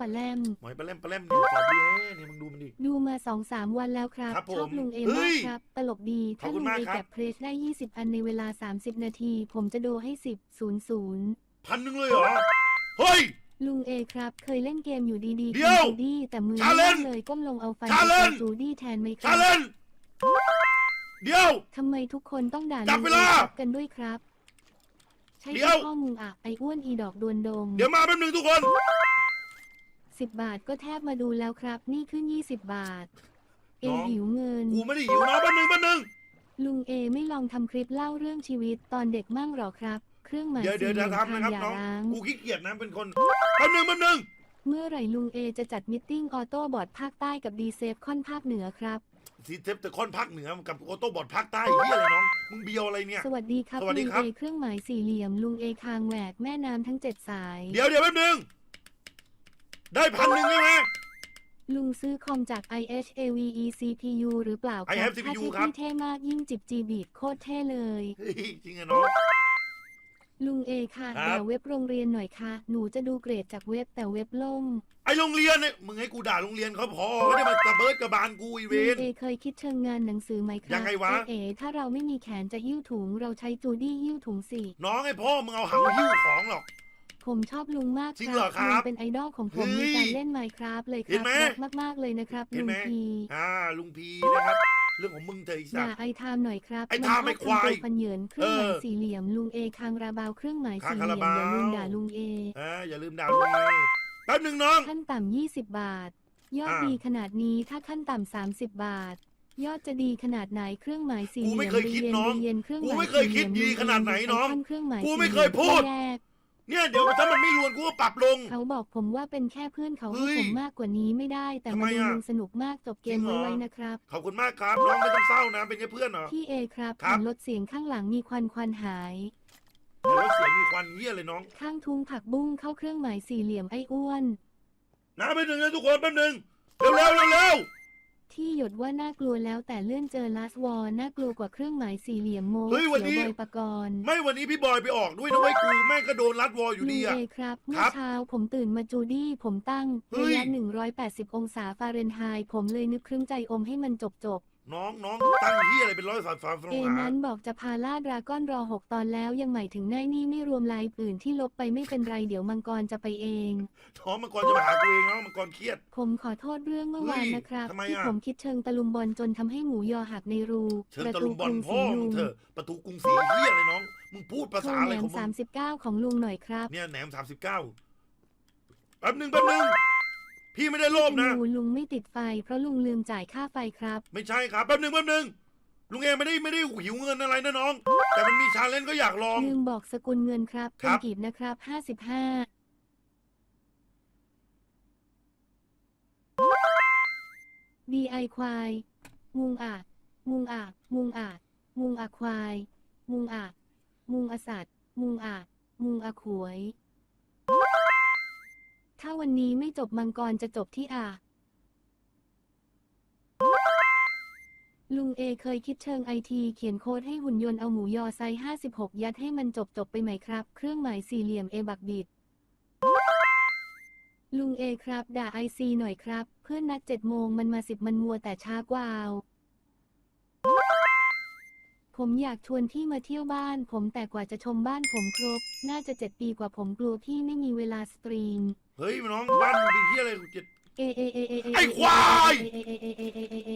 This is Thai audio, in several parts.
ปลาแลมหมอยปลาแรมปลาแรมเนี่ยสอบดีแน่เนี่ยมึงดูมันดิ ดูมาสองสามวันแล้วครับ ครับผมชอบลุงเอเฮ้มากยครับ ตลกดีขอถ้าบคุลุณงมากเอครับ แก็บเพรสได้ 20 อันในเวลา 30 นาที ผมจะดูให้ 10 00พันหนึ่งเลยเหรอ เฮ้ยลุงเอครับ เคยเล่นเกมอยู่ดีๆเดี๋ยวกินจูดี้แต่มือชาเลไม่นจ์เลยก้มลงเอาฟันชาเลไปนจ์จูดี้แทนไหมคชารับเลนจ์เดี๋ยว ทำไมทุกคนต้องด่าจับลุงเวเอลาครับกันด้วยครับ ใช่เดี๋ยว ข้อมูลอะไอ้อ้วนอีดอกดวนดง เดี๋ยวมาแป๊บหนึงทุกคน สิบบาทก็แทบมาดูแล้วครับ นี่ขึ้น20บาท เอน้อง หิวเงิน กูไม่ได้หิวนะแป๊บหนึงแป๊บหนึงลุงเอไม่ลองทำคลิปเล่าเรื่องชีวิตตอนเด็กมั่งหรอครับ เครื่องหมายเดี๋ยวเดี๋ยวสี่จะเหลี่ยมทำนะครับอย่าน้อง ร้าง กูขี้เกียจนะเป็นคนแป๊บหนึงแป๊บหนึงเมื่อไหร่ลุงเอจะจัดมิทติ้งออโต้บอร์ดภาคใต้กับดีเซฟค่อนภาคเหนือครับซีเทปแต่คอนภาคเหนือกับโอโต้บอดภาคใต้เฮียอะไรน้อง มึงเบียวอะไรเนี่ย สวัสดีครับสวัสดีลุงครัเอบ เครื่องหมายสี่เหลี่ยมลุงเอคางแหวกแม่น้ำทั้งเจ็ดสาย เดี๋ยวเดี๋ยวแป๊บหนึง ได้พันหนึ่งใช่ไหม ลุงซื้อคอมจาก IHAVE CPU หรือเปล่าค I รั have ถ้า CPU เท่ครับ พี่เท่มากยิ่งจิบจีบีดโคตรเท่เลย เฮ้ยจริงอะน้อง ลุงเอค่ะครับ ด่าเว็บโรงเรียนหน่อยค่ะ หนูจะดูเกรดจากเว็บแต่เว็บล่ม ไอโรงเรียนเนี่ยมึงให้กูด่าโรงเรียนเขาพอไม่ได้มาตะเบิดกระบาลกูอีเวลุงนเอเคยคิดเชิงงานหนังสือไหมครับยังไงวะเอเอถ้าเราไม่มีแขนจะหิ้วถุงเราใช้จูดี้หิ้วถุงสิ น้องไอพ่อมึงเอาหางหิ้วของหรอก ผมชอบลุงมากจริงเหรอครับลุงเป็นไอดอลของผมเฮ้ในยการเล่นไมค์ครับเลยคเห็รันบไหม รักมาก ๆ เลยนะครับเห็นลุไหมงพีอ่าลุงพีนะครับ เรื่องของมึงเถอะไอ้สัด่าตว์ ไอทามหน่อยครับไอ้ทามนไอ้ควายชอบทำตัวฟันเหยินเครื่องหมายเออสี่เหลี่ยมลุงเอคางราบาวเครื่องหมายคางสี่เหลี่ยมคาราบาว อย่าลืมด่าลุงเอ อ่าอย่าลืมด่าลุงเอแป๊บหนึ่งน้อง ขั้นต่ำ 20 บาท ยอดอ่า ดีขนาดนี้ถ้าขั้นต่ำ 30 บาท ยอดจะดีขนาดไหนเครื่องหมายสี่เหกูลี่ยมไม่เคยคิดเรียน้องเรียนเครื่องหกูมายไม่เคยคิดสี่หดีลี่มขนาดไหนน้องไขั้เครื่องหมายกูไม่สี่เคยพูดแยก เนี่ยเดี๋ยวถ้ามันไม่รวนกูก็ปรับลง เขาบอกผมว่าเป็นแค่เพื่อนเขาเฮ้ให้ยผมมากกว่านี้ไม่ได้ แต่ทำไมมาดูอะ ลุงสนุกมากจบเกมจริงเหรอไว้นะครับ ขอบคุณมากครับน้องไม่ต้องเศร้านะเป็นแค่เพื่อนเหรอ พี่เอครับครับเห็นรถเสียงข้างหลังมีควันควันหายแล้วเสียงมีควันเยี่ยเลยน้องข้างทุงผักบุ้งเข้าเครื่องหมายสี่เหลี่ยมไอ้อ้วน นะแป๊บหนึงนะทุกคนแป๊บหนึงเร็วเร็วเร็วเร็ว ที่หยดว่าน่ากลัวแล้วแต่เลื่อนเจอลาสวอร์น่ากลัวกว่าเครื่องหมายสี่เหลี่ยมโมเฮ้ยวันนี้เขียวบอยปกรณ์ไม่วันนี้พี่บอยไปออกด้วยนะเว้ยกูแม่งก็โดนรัดวอลอยู่ลุดีงอะเอครับ เมื่คอรับเช้าผมตื่นมาจูดี้ ผมตั้งเฮ้ยระยะ180 องศาฟาเรนไฮต์ผมเลยนึกครึ่งใจอมให้มันจบจบ น้องน้องตั้งเฮียอะไรเป็นร้อยสายฟ้าฟๆงเอหานั้นบอกจะพาล่าดราก้อนรอ6ตอนแล้วยังหมายถึงแน่นี่ไม่รวมไลฟ์อื่นที่ลบไปไม่เป็นไรเดี๋ยวมังกรจะไปเองน้องมังกรจะมาหากูเองน้องมังกรเครียด ผมขอโทษเรื่องเมื่อวานเฮ้ยนะครับทำไมที่อะผมคิดเชิงตะลุมบอลจนทำให้หมูยอหักในรูเชิญประตะตูลุมบกอลรุงพ่ศอรีมึลุงงเถอะประตูกรุงศรีเฮียอะไรน้อง มึงพูดภาโทรษาแหอะไรนขอมงมึสางมสิบเก้าของลุงหน่อยครับ เนี่ยแหนมสามสิบเก้าแป๊บหนึ่งแป๊บหนึ่ง พี่ไม่ได้โลภนะ ดูลุงไม่ติดไฟ เพราะลุงลืมจ่ายค่าไฟครับ ไม่ใช่ครับแป๊บหนึ่งแป๊บหนึ่งลุงเอไม่ได้ไม่ได้หิวเงินอะไรนะน้อง แต่มันมีชาเลนจ์ก็อยากลอง ลืมบอกสกุลเงินครับครัเป็นบ กีบนะครับห้าสิบห้าดีไอควาย มุงอาจมุงอาจมุงอาจมุงอาควาย มุงอาจมุงอาสัตว์มุงอาจมุงอาขวย ถ้าวันนี้ไม่จบมังกรจะจบที่อาลุงเอเคยคิดเชิงไอทีเขียนโค้ดให้หุ่นยนต์เอาหมูยอไซส์56 ยัดให้มันจบจบไปไหมครับ เครื่องหมายสี่เหลี่ยมเอบักบิด ลุงเอครับ ด่าไอซีหน่อยครับ เพื่อนนัดเจ็ดโมงมันมาสิบมันมัวแต่ช้ากว่าเอา ผมอยากชวนพี่มาเที่ยวบ้าน ผมแต่กว่าจะชมบ้านผมครบ น่าจะเจ็ดปีกว่าผมกลัวพี่ไม่มีเวลาสตรีม เฮ้ยน้องบ้านมึงเป็นเฮียอะไรกูจะเอเอเอเอเไอ้ควาย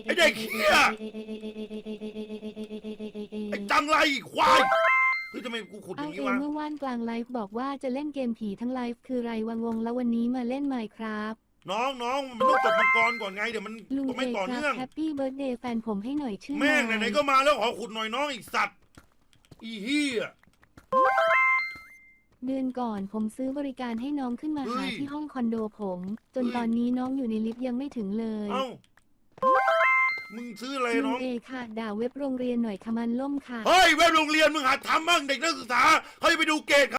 ไอ้เด็กเหี้ย ไอ้จังไรอีกควายเฮ้ยทำไมกูขุดอเอาย่างเอนี้งวะเมื่อวานกลางไลฟ์บอกว่าจะเล่นเกมผีทั้งไลฟ์คือไรวังวงแล้ววันนี้มาเล่นไมค์ครับ น้องน้องมันต้องจบมังกรก่อนไงเดี๋ยวมันลุงไม่เอต่อครัเนื่บอง แฮปปี้เบิร์ดเดย์แฟนผมให้หน่อยชื่อแม่งนายไหนๆก็มาแล้วขอขุดหน่อยน้องอีกสัตว์อีเฮียเดือนก่อนผมซื้อบริการให้น้องขึ้นมาเฮ้หายที่ห้องคอนโดผม จนเฮ้ย ตอนนี้น้องอยู่ในลิฟต์ยังไม่ถึงเลยเอ้ามึงซื้ออะไรลุน้องง เอค่ะ ด่าเว็บโรงเรียนหน่อยค่ะมันล่มค่ะ เฮ้ยเว็บโรงเรียนมึงหาทำบ้างเด็กนักศึกษาเขาจะไปดูเกรด